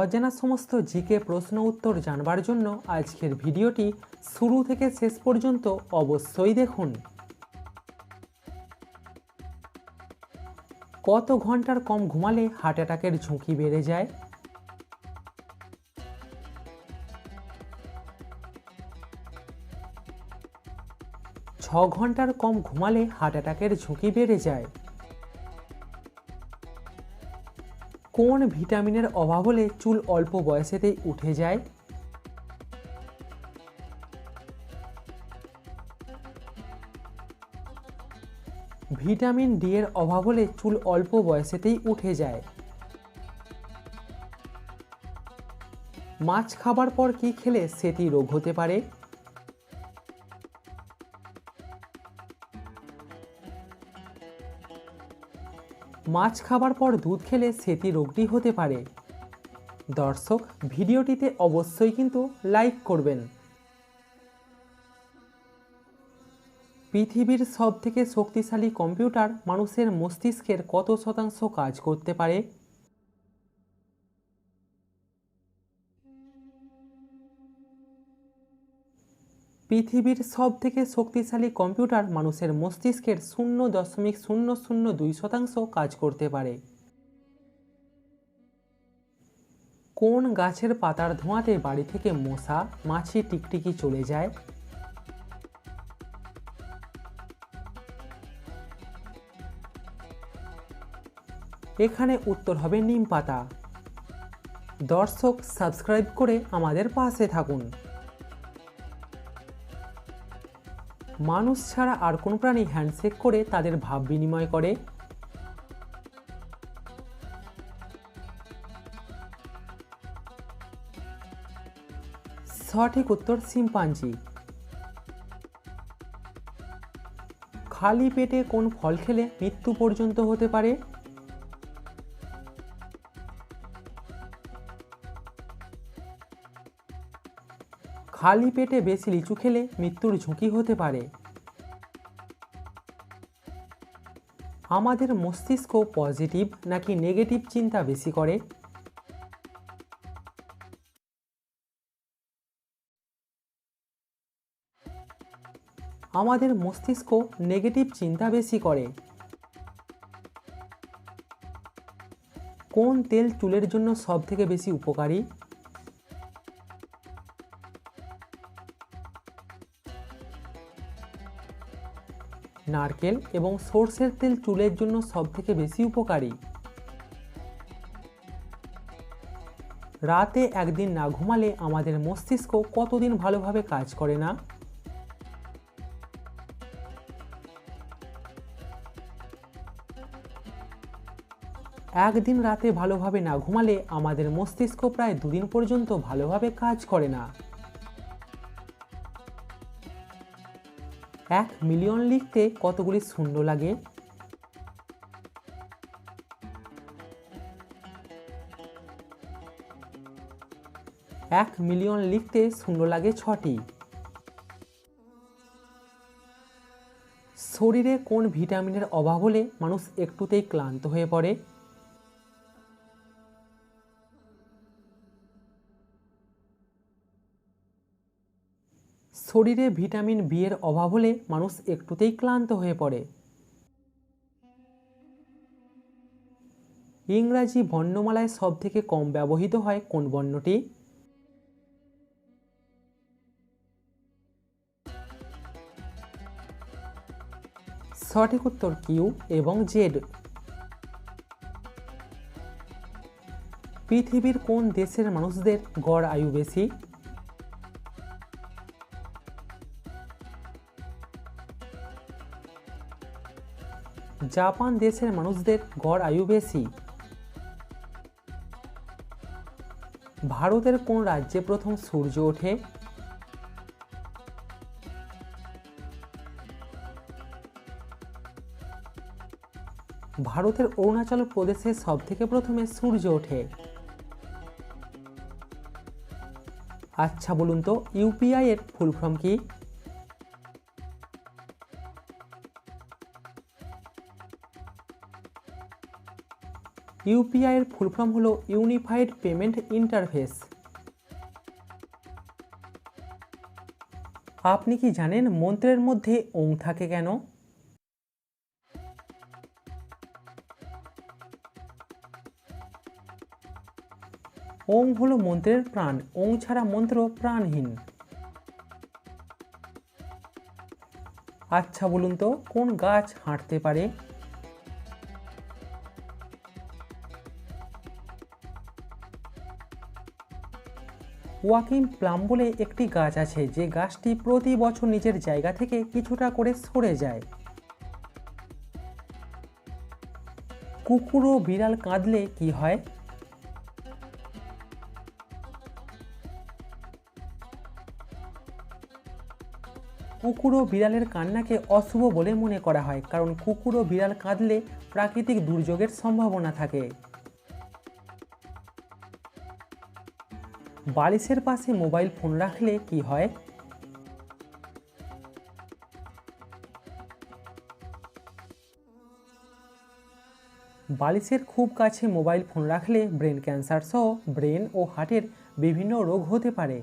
অজানা সমস্ত জিকে প্রশ্ন উত্তর জানবার জন্য আজকের ভিডিওটি শুরু থেকে শেষ পর্যন্ত অবশ্যই দেখুন। কত ঘণ্টার কম ঘুমালে হার্ট অ্যাটাকের ঝুঁকি বেড়ে যায়? ছ ঘণ্টার কম ঘুমালে হার্ট অ্যাটাকের ঝুঁকি বেড়ে যায়। কোন ভিটামিনের অভাব হলে চুল অল্প বয়সেতেই উঠে যায়? ভিটামিন ডি এর অভাব হলে চুল অল্প বয়সেতেই উঠে যায়। মাছ খাবার পর কি খেলে সেটি রোগ হতে পারে? মাছ খাবার পর দুধ খেলে সেটি রোগটি হতে পারে। দর্শক, ভিডিওটিতে অবশ্যই কিন্তু লাইক করবেন। পৃথিবীর সবথেকে শক্তিশালী কম্পিউটার মানুষের মস্তিষ্কের কত শতাংশ কাজ করতে পারে? পৃথিবীর সব থেকে শক্তিশালী কম্পিউটার মানুষের মস্তিষ্কের শূন্য দশমিক শূন্য শূন্য দুই শতাংশ কাজ করতে পারে। কোন গাছের পাতার ধোঁয়াতে বাড়ি থেকে মশা, মাছি টিকটিকি চলে যায়? এখানে উত্তর হবে নিম পাতা। দর্শক, সাবস্ক্রাইব করে আমাদের পাশে থাকুন। মানুষ ছাড়া আর কোন প্রাণী হ্যান্ডশেক করে তাদের ভাব বিনিময় করে। সঠিক উত্তর শিম্পাঞ্জি। খালি পেটে কোন ফল খেলে মৃত্যু পর্যন্ত হতে পারে? খালি পেটে বেশি লিচু খেলে মৃত্যুর ঝুঁকি হতে পারে। আমাদের মস্তিষ্ক পজিটিভ নাকি নেগেটিভ চিন্তা বেশি করে? আমাদের মস্তিষ্ক নেগেটিভ চিন্তা বেশি করে। কোন তেল চুলের জন্য সব থেকে বেশি উপকারী? নারকেল এবং সর্ষের তেল চুলের জন্য সবথেকে বেশি উপকারী। রাতে একদিন না ঘুমালে আমাদের মস্তিষ্ক কতদিন ভালোভাবে কাজ করে না? একদিন রাতে ভালোভাবে না ঘুমালে আমাদের মস্তিষ্ক প্রায় দুদিন পর্যন্ত ভালোভাবে কাজ করে না। এক মিলিয়ন লিখতে কতগুলি শূন্য লাগে? এক মিলিয়ন লিখতে শূন্য লাগে ছটি। শরীরে কোন ভিটামিনের অভাব হলে মানুষ একটুতেই ক্লান্ত হয়ে পড়ে? শরীরে ভিটামিন বি এর অভাব হলে মানুষ একটুতেই ক্লান্ত হয়ে পড়ে। ইংরাজি বর্ণমালায় সব থেকে কম ব্যবহৃত হয় কোন বর্ণটি? সঠিক উত্তর কিউ এবং জেড পৃথিবীর কোন দেশের মানুষদের গড় আয়ু বেশি? জাপান দেশের মানুষদের গড় আয়ু বেশি। ভারতের কোন রাজ্যে প্রথম সূর্য ওঠে? ভারতের অরুণাচল প্রদেশে সব থেকে প্রথমে সূর্য ওঠে। আচ্ছা বলুন তো ইউপিআই এর ফুল ফর্ম কি? ইউপিআই এর ফুল ফর্ম হলো ইউনিফাইড পেমেন্ট ইন্টারফেস। আপনি কি জানেন মন্ত্রের মধ্যে ওং থাকে কেন? ওং হলো মন্ত্রের প্রাণ, ওং ছাড়া মন্ত্র প্রাণহীন। আচ্ছা বলুন তো, কোন গাছ হাঁটতে পারে? ওয়াকিং প্লাম বলে একটি গাছ আছে, যে গাছটি প্রতি বছর নিজের জায়গা থেকে কিছুটা করে সরে যায়। কুকুর ও বিড়াল কাঁদলে কি হয়? কুকুর ও বিড়ালের কান্নাকে অশুভ বলে মনে করা হয়, কারণ কুকুর ও বিড়াল কাঁদলে প্রাকৃতিক দুর্যোগের সম্ভাবনা থাকে। বালিশের পাশে মোবাইল ফোন রাখলে কি হয়? বালিশের খুব কাছে মোবাইল ফোন রাখলে ব্রেন ক্যান্সার সহ ব্রেন ও হার্টের বিভিন্ন রোগ হতে পারে।